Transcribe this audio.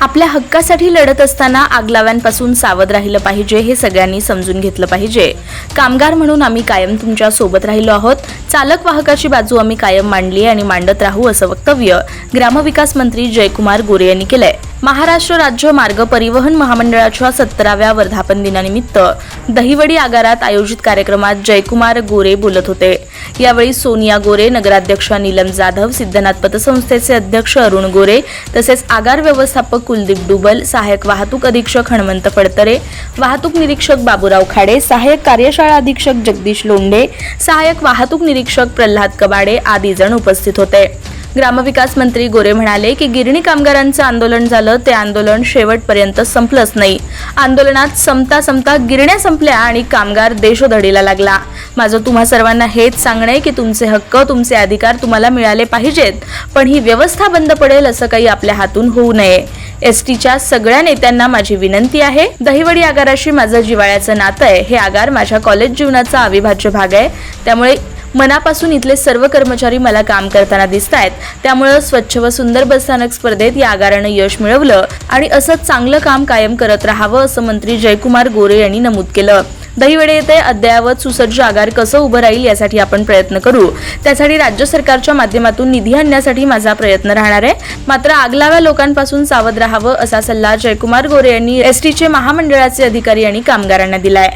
आपल्या हक्कासाठी लढत असताना आगलाव्यांपासून सावध राहिलं पाहिजे हे सगळ्यांनी समजून घेतलं पाहिजे. कामगार म्हणून आम्ही कायम तुमच्यासोबत राहिलो आहोत. चालक वाहकाची बाजू आम्ही कायम मांडली आणि मांडत राहू असं वक्तव्य ग्रामविकास मंत्री जयकुमार गोरे यांनी केलंय. महाराष्ट्र राज्य मार्ग परिवहन महामंडळाच्या सत्तराव्या वर्धापन दिनानिमित्त दहिवडी आगारात आयोजित कार्यक्रमात जयकुमार गोरे बोलत होते. यावेळी सोनिया गोरे नगराध्यक्षा नीलम जाधव सिद्धनाथ पतसंस्थेचे अध्यक्ष अरुण गोरे तसेच आगार व्यवस्थापक कुलदीप डुबल सहाय्यक वाहतूक अधीक्षक हणमंत फडतरे वाहतूक निरीक्षक बाबूराव खाडे सहाय्यक कार्यशाळा अधीक्षक जगदीश लोंढे सहाय्यक वाहतूक निरीक्षक प्रल्हाद कबाडे आदी जण उपस्थित होते. ग्रामविकास मंत्री गोरे म्हणाले की गिरणी कामगारांचं आंदोलन झालं ते आंदोलन शेवटपर्यंत संपलंच नाही. आंदोलनात संपता समता गिरण्या संपल्या आणि कामगार देशोधडीला लागला. माझं तुम्हा सर्वांना हेच सांगणं आहे की तुमचे हक्क तुमचे अधिकार तुम्हाला मिळाले पाहिजेत पण ही व्यवस्था बंद पडेल असं काही आपल्या हातून होऊ नये. एस टीच्या सगळ्या नेत्यांना माझी विनंती आहे दहिवडी आगाराशी माझं जिवाळ्याचं नातं आहे हे आगार माझ्या कॉलेज जीवनाचा अविभाज्य भाग आहे. त्यामुळे मनापासून इथले सर्व कर्मचारी मला काम करताना दिसत आहेत त्यामुळं स्वच्छ व सुंदर बसस्थानक स्पर्धेत या आगारानं यश मिळवलं आणि असंच चांगलं काम कायम करत राहावं असं मंत्री जयकुमार गोरे यांनी नमूद केलं. दहीवडे येथे अद्ययावत सुसज्ज आगार कसं उभं राहील यासाठी आपण प्रयत्न करू. त्यासाठी राज्य सरकारच्या माध्यमातून निधी आणण्यासाठी माझा प्रयत्न राहणार आहे. मात्र आगलाव्या लोकांपासून सावध राहावं असा सल्ला जयकुमार गोरे यांनी एसटीचे महामंडळाचे अधिकारी आणि कामगारांना दिलाय.